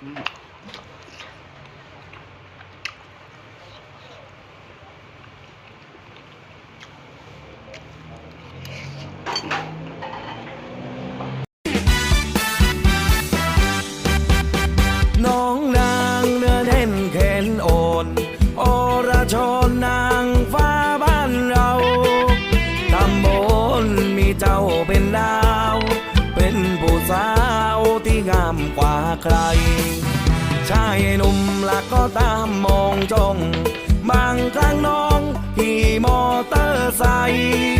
น้องนางเนื้อเด่นเข็นโอนโอราชนนางฟ้าบ้านเราตำบลมีเจ้าเป็นดาว เป็นผู้สาวที่งามกว่าใคร ชายหนุ่มหลักก็ตามมองจ้อง บางครั้งน้องขี่มอเตอร์ไซค์